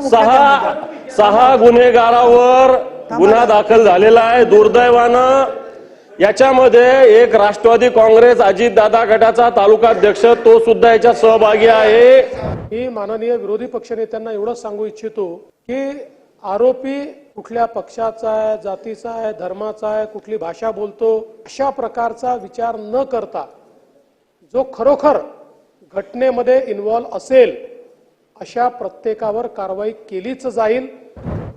सहा. सहा गुन्हेगारावर गुन्हा दाखल झालेला आहे. दुर्दैवानं याच्यामध्ये एक राष्ट्रवादी काँग्रेस अजितदादा गटाचा तालुकाध्यक्ष तो सुद्धा याच्यात सहभागी आहे. मी माननीय विरोधी पक्षनेत्यांना एवढंच सांगू इच्छितो की आरोपी कुठल्या पक्षाचा आहे जातीचा आहे धर्माचा आहे कुठली भाषा बोलतो अशा प्रकारचा विचार न करता जो खरोखर घटनेमध्ये इन्व्हॉल्व असेल अशा प्रत्येकावर कारवाई केलीच जाईल.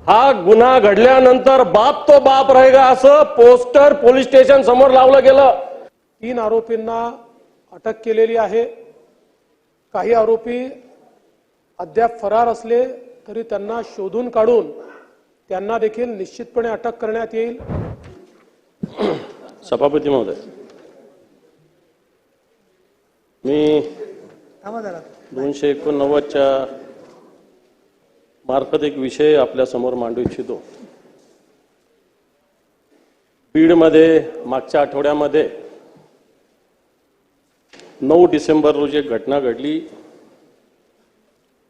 हा गुन्हा घडल्यानंतर बाप तो बाप रहेगा असं पोस्टर पोलीस स्टेशन समोर लावलं गेलं. तीन आरोपींना अटक केलेली आहे. काही आरोपी अद्याप फरार असले तरी त्यांना शोधून काढून त्यांना देखील निश्चितपणे अटक करण्यात येईल. सभापती महोदय मी. दोनशे एकोणनव्वदच्या मार्फत एक विषय आपल्यासमोर मांडू इच्छितो. बीडमध्ये मागच्या आठवड्यामध्ये नऊ डिसेंबर रोजी एक घटना घडली.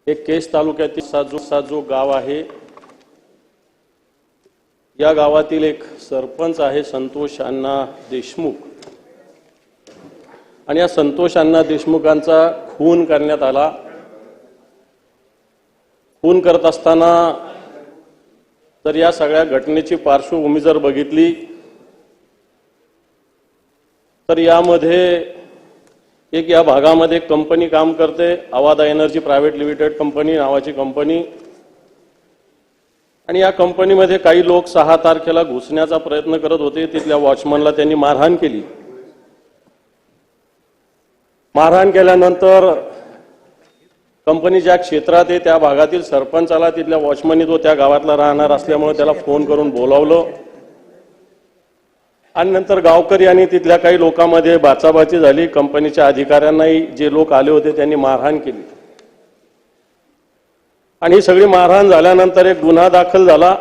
एक केस तालुक्यातील साजू साजू गाव आहे. या गावातील एक सरपंच आहे संतोष अण्णा देशमुख. आणि या संतोष अण्णा देशमुखांचा खून करण्यात आला. खून करत असताना तर या सगळ्या घटनेची पार्श्वभूमी जर बघितली तर यामध्ये एक या भागामध्ये एक कंपनी काम करते Avaada energy private limited company नावाची कंपनी. आणि या कंपनीमध्ये काही लोक सहा तारखेला घुसण्याचा प्रयत्न करत होते तिथल्या वॉचमनला त्यांनी मारहाण केली. मारहाण केल्यानंतर कंपनी ज्या क्षेत्रात आहे त्या भागातील सरपंचाला तिथल्या वॉचमनी तो त्या गावातला राहणार असल्यामुळे त्याला फोन करून बोलावलं. आणि नंतर गावकरी आणि तिथल्या काही लोकांमध्ये बाचाबाची झाली. कंपनीच्या अधिकाऱ्यांनाही जे लोक आले होते त्यांनी मारहाण केली. आणि ही सगळी मारहाण झाल्यानंतर एक गुन्हा दाखल झाला.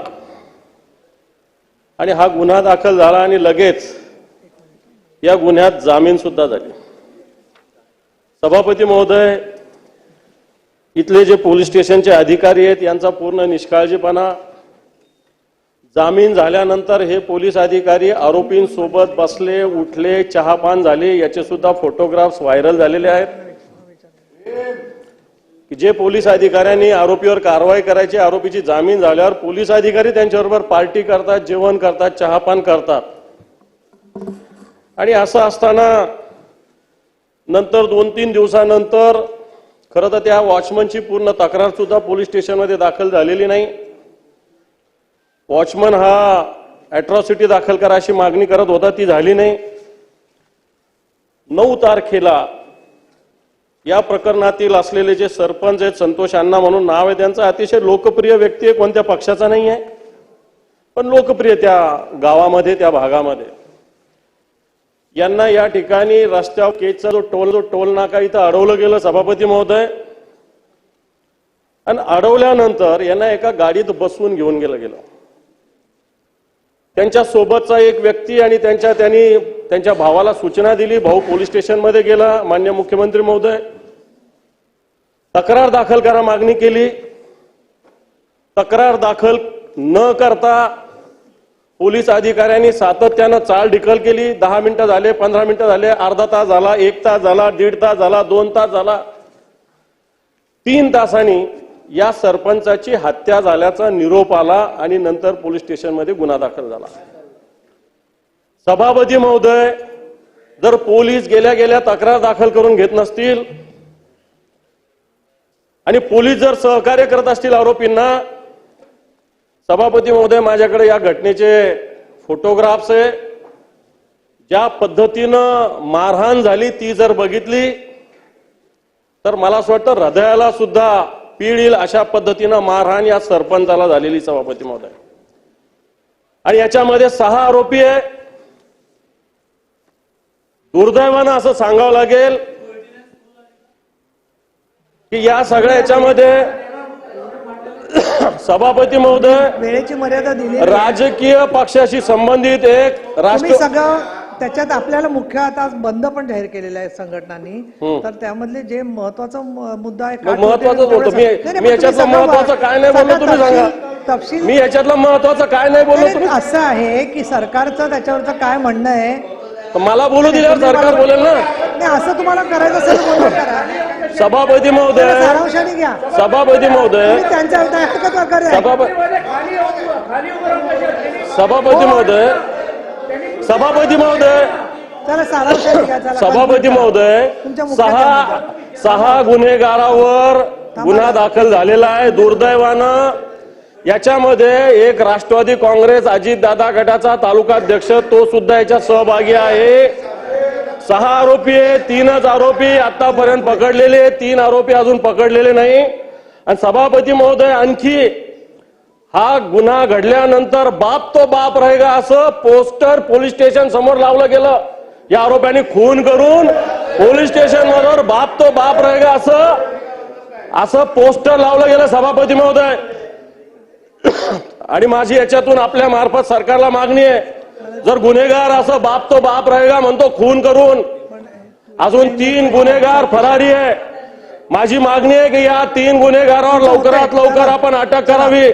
आणि हा गुन्हा दाखल झाला आणि लगेच या गुन्ह्यात जामीन सुद्धा झाली. सभापती महोदय इथले जे पोलीस स्टेशनचे अधिकारी आहेत यांचा पूर्ण निष्काळजीपणा जामीन झाल्यानंतर हे पोलीस अधिकारी आरोपींसोबत बसले उठले चहापान झाले याचे सुद्धा फोटोग्राफ्स व्हायरल झालेले आहेत. जे पोलीस अधिकाऱ्यांनी आरोपीवर कारवाई करायची आरोपीची जामीन झाल्यावर पोलीस अधिकारी त्यांच्याबरोबर पार्टी करतात जेवण करतात चहापान करतात. आणि असं असताना नंतर दोन तीन दिवसानंतर खरं तर त्या वॉचमनची पूर्ण तक्रार सुद्धा पोलीस स्टेशनमध्ये दाखल झालेली नाही. वॉचमन हा ॲट्रॉसिटी दाखल करा अशी मागणी करत होता ती झाली नाही. नऊ तारखेला या प्रकरणातील असलेले जे सरपंच आहेत संतोष अण्णा म्हणून नाव आहे त्यांचा अतिशय लोकप्रिय व्यक्ती आहे कोणत्या पक्षाचा नाही आहे पण लोकप्रिय त्या गावामध्ये त्या भागामध्ये. यांना या ठिकाणी रस्त्यावर केजचा जो टोल जो टोल नाका इथं अडवलं गेलं सभापती महोदय. आणि अडवल्यानंतर यांना एका गाडीत बसवून घेऊन गेलं गेलं. त्यांच्या सोबतचा एक व्यक्ती आणि त्यांच्या त्यांनी त्यांच्या भावाला सूचना दिली भाऊ पोलीस स्टेशनमध्ये गेला मान्य मुख्यमंत्री महोदय. तक्रार दाखल करा मागणी केली. तक्रार दाखल न करता पोलीस अधिकाऱ्यांनी सातत्यानं चाल ढिकल केली. दहा मिनिटं झाले पंधरा मिनिटं झाले अर्धा तास झाला एक तास झाला दीड तास झाला दोन तास झाला. तीन तासांनी या सरपंचाची हत्या झाल्याचा निरोप आला आणि नंतर पोलीस स्टेशनमध्ये गुन्हा दाखल झाला. सभापती महोदय जर पोलीस गेल्या गेल्या तक्रार दाखल करून घेत नसतील आणि पोलीस जर सहकार्य करत असतील आरोपींना सभापती महोदय माझ्याकडे या घटनेचे फोटोग्राफ्स आहे. ज्या पद्धतीनं मारहाण झाली ती जर बघितली तर मला असं वाटतं हृदयाला सुद्धा पीड येईल अशा पद्धतीनं मारहाण या सरपंचाला झालेली सभापती महोदय. आणि याच्यामध्ये सहा आरोपी आहे. दुर्दैवानं असं सांगावं लागेल की या सगळ्या याच्यामध्ये सभापती महोदय वेळेची मर्यादा दिली राजकीय पक्षाशी संबंधित एक तुम्ही राष्ट्र सगळं त्याच्यात आपल्याला मुख्य आता आज बंद पण जाहीर केलेला आहे संघटनांनी. तर त्यामधले जे महत्त्वाचा म- मुद्दा आहे मग महत्वाचं होतं. मी मी याच्यातलं महत्वाचं काय नाही बोललो तुम्ही सांगा. तपशील- मी याच्यातलं महत्वाचं काय नाही बोललो नाही, तुम्ही असं आहे की सरकारचं त्याच्यावरचं काय म्हणणं आहे? तर मला बोलू दिल्यावर सरकार बोलेल ना. नाही असं तुम्हाला करायचं असेल तर बोलणं करा. सभापती त्याला महोदय सारांशाने घ्या. सभापती महोदय. तुम्ही त्यांच्या हक्क प्रकारे आहे. सभापती सभापती महोदय. सभापती महोदय. त्याला सारांशाने घ्या त्याला सभापती महोदय तुमच्या सहा सहा गुन्हेगारावर गुन्हा दाखल झालेला आहे दुर्दैवानं. याच्यामध्ये एक राष्ट्रवादी काँग्रेस अजितदादा गटाचा तालुकाध्यक्ष तो सुद्धा याच्यात सहभागी आहे. सहा आरोपी आहे तीनच आरोपी आतापर्यंत पकडलेले तीन आरोपी अजून पकडलेले नाही. आणि सभापती महोदय आणखी हा गुन्हा घडल्यानंतर बाप तो बाप राहिगा असं पोस्टर पोलीस स्टेशन समोर लावलं गेलं. या आरोप्यांनी खून करून पोलीस स्टेशन वर बाप तो बाप राहिगा असं असं पोस्टर लावलं गेलं सभापती महोदय. आणि माझी याच्यातून आपल्या मार्फत सरकारला मागणी आहे. जर गुन्हेगार असं बाप तो बाप रहेगा म्हणतो खून करून. अजून तीन गुन्हेगार फरारी आहे. माझी मागणी आहे की या तीन गुन्हेगारावर लवकरात लवकर आपण अटक करावी.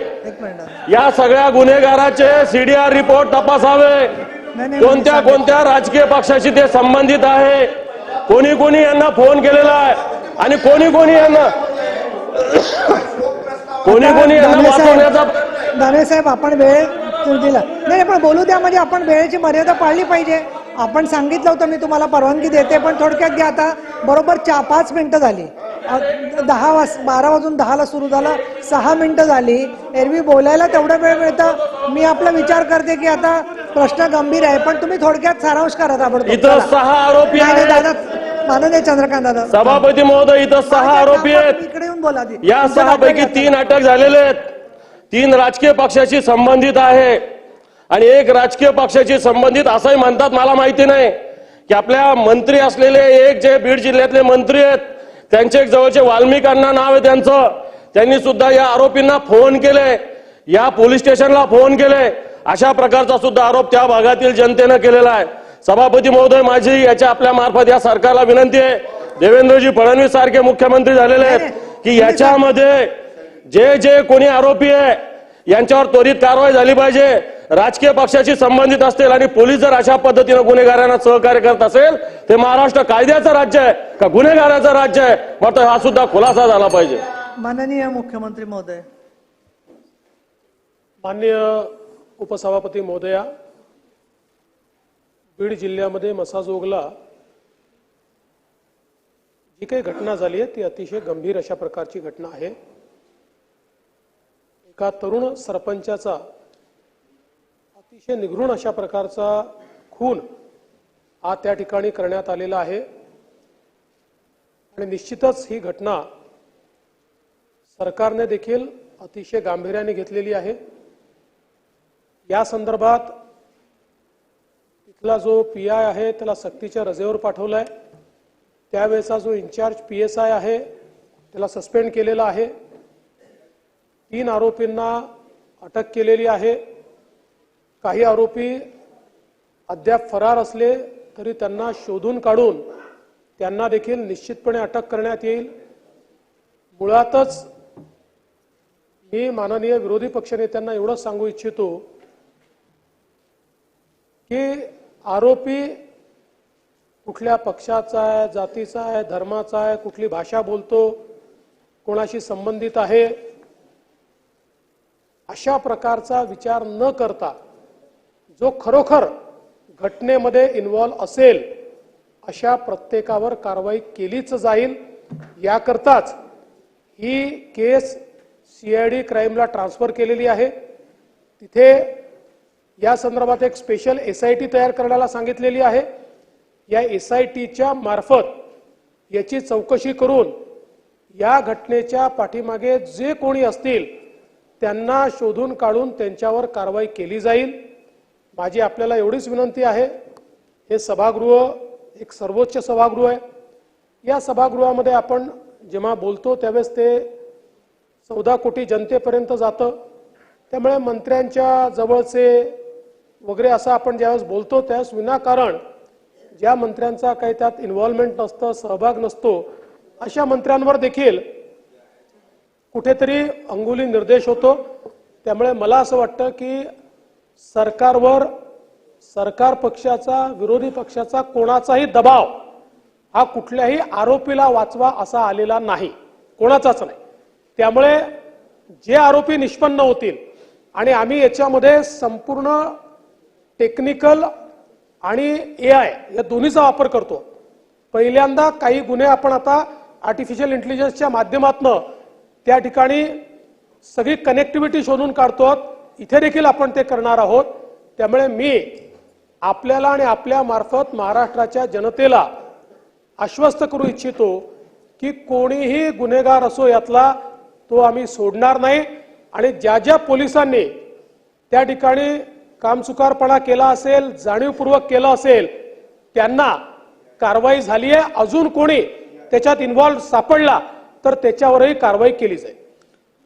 या सगळ्या गुन्हेगाराचे सीडीआर रिपोर्ट तपासावे. कोणत्या कोणत्या राजकीय पक्षाशी ते संबंधित आहे? कोणी कोणी यांना फोन केलेला आहे? आणि कोणी कोणी यांना कोणी कोणी यांना वाचवण्याचा साहेब आपण वेळ तू दिला. नाही पण बोलू द्या म्हणजे आपण वेळेची मर्यादा पाळली पाहिजे. आपण सांगितलं होतं मी तुम्हाला परवानगी देते पण थोडक्यात घ्या आता. बरोबर चार पाच मिनिटं झाली. दहा वाज बारा वाजून दहाला सुरू झालं. सहा मिनिटं झाली. एरवी बोलायला तेवढा वेळ मिळतं. मी आपला विचार करते की आता प्रश्न गंभीर आहे पण तुम्ही थोडक्यात सारांश करा ताबडतोब. इथं. सहा आरोपी नाही, नाही, आहेत. दादा माननीय चंद्रकांत दादा. सभापती महोदय इथं सहा आरोपी आहेत. इकडे येऊन बोला आधी. या सहा पैकी तीन अटक झालेले आहेत. तीन राजकीय पक्षाशी संबंधित आहे. आणि एक राजकीय पक्षाशी संबंधित असंही म्हणतात मला माहिती नाही. की आपल्या मंत्री असलेले एक जे बीड जिल्ह्यातले मंत्री आहेत त्यांचे एक जवळचे वाल्मिक अण्णा नाव आहे त्यांचं. त्यांनी सुद्धा या आरोपींना फोन केले. या पोलीस स्टेशनला फोन केले. अशा प्रकारचा सुद्धा आरोप त्या भागातील जनतेनं केलेला आहे. सभापती महोदय माझी याच्या आपल्या मार्फत या सरकारला विनंती आहे. देवेंद्रजी फडणवीस सारखे मुख्यमंत्री झालेले आहेत की याच्यामध्ये जे जे कोणी आरोपी आहे यांच्यावर त्वरित कारवाई झाली पाहिजे. राजकीय पक्षाशी संबंधित असतील आणि पोलीस जर अशा पद्धतीनं गुन्हेगारांना सहकार्य करत असेल ते महाराष्ट्र कायद्याचं राज्य आहे का गुन्हेगाराचं राज्य आहे? मात्र हा सुद्धा खुलासा झाला पाहिजे. माननीय मुख्यमंत्री महोदय. माननीय उपसभापती महोदया बीड जिल्ह्यामध्ये मसाजोगला जी काही घटना झाली आहे ती अतिशय गंभीर अशा प्रकारची घटना आहे. एका तरुण सरपंचाचा अतिशय निघृण अशा प्रकारचा खून हा त्या ठिकाणी करण्यात आलेला आहे. आणि निश्चितच ही घटना सरकारने देखील अतिशय गांभीर्याने घेतलेली आहे. या संदर्भात तिथला जो पी आय आहे त्याला सक्तीच्या रजेवर पाठवलाय. त्यावेळेचा जो इन्चार्ज पी एस आय आहे त्याला सस्पेंड केलेला आहे. तीन आरोपींना अटक केलेली आहे. काही आरोपी अद्याप फरार असले तरी त्यांना शोधून काढून त्यांना देखील निश्चितपणे अटक करण्यात येईल. मुळातच मी माननीय विरोधी पक्षनेत्यांना एवढंच सांगू इच्छितो की आरोपी कुठल्या पक्षाचा आहे जातीचा आहे धर्माचा आहे कुठली भाषा बोलतो कोणाशी संबंधित आहे अशा प्रकारचा विचार न करता जो खरोखर घटनेमध्ये इन्व्हॉल्व असेल अशा प्रत्येकावर कारवाई केलीच जाईल. याकरताच ही केस सी आय डी क्राईमला ट्रान्सफर केलेली आहे. तिथे या संदर्भात एक स्पेशल एस आय टी तयार करण्याला सांगितलेली आहे. या एस आय टीच्या मार्फत याची चौकशी करून या घटनेच्या पाठीमागे जे कोणी असतील त्यांना शोधून काढून त्यांच्यावर कारवाई केली जाईल. माझी आपल्याला एवढीच विनंती आहे. हे सभागृह एक सर्वोच्च सभागृह आहे. या सभागृहामध्ये आपण जेव्हा बोलतो त्यावेळेस ते चौदा कोटी जनतेपर्यंत जातं. त्यामुळे मंत्र्यांच्या जवळचे वगैरे असं आपण ज्यावेळेस बोलतो त्यावेळेस विनाकारण ज्या मंत्र्यांचा काही त्यात इन्व्हॉल्वमेंट नसतं सहभाग नसतो अशा मंत्र्यांवर देखील कुठेतरी अंगुली निर्देश होतो. त्यामुळे मला असं वाटतं की सरकारवर सरकार पक्षाचा विरोधी पक्षाचा कोणाचाही दबाव हा कुठल्याही आरोपीला वाचवा असा आलेला नाही. कोणाचाच नाही. त्यामुळे जे आरोपी निष्पन्न होतील आणि आम्ही याच्यामध्ये संपूर्ण टेक्निकल आणि ए आय या दोन्हीचा वापर करतो. पहिल्यांदा काही गुन्हे आपण आता आर्टिफिशियल इंटेलिजन्सच्या माध्यमातनं त्या ठिकाणी सगळी कनेक्टिव्हिटी शोधून काढतो इथे देखील आपण ते करणार आहोत. त्यामुळे मी आपल्याला आणि आपल्या मार्फत महाराष्ट्राच्या जनतेला आश्वस्त करू इच्छितो की कोणीही गुन्हेगार असो यातला तो आम्ही सोडणार नाही. आणि ज्या ज्या पोलिसांनी त्या ठिकाणी कामचुकारपणा केला असेल जाणीवपूर्वक केलं असेल त्यांना कारवाई झाली आहे अजून कोणी त्याच्यात इन्व्हॉल्व सापडला तर त्याच्यावरही कारवाई केली जाईल.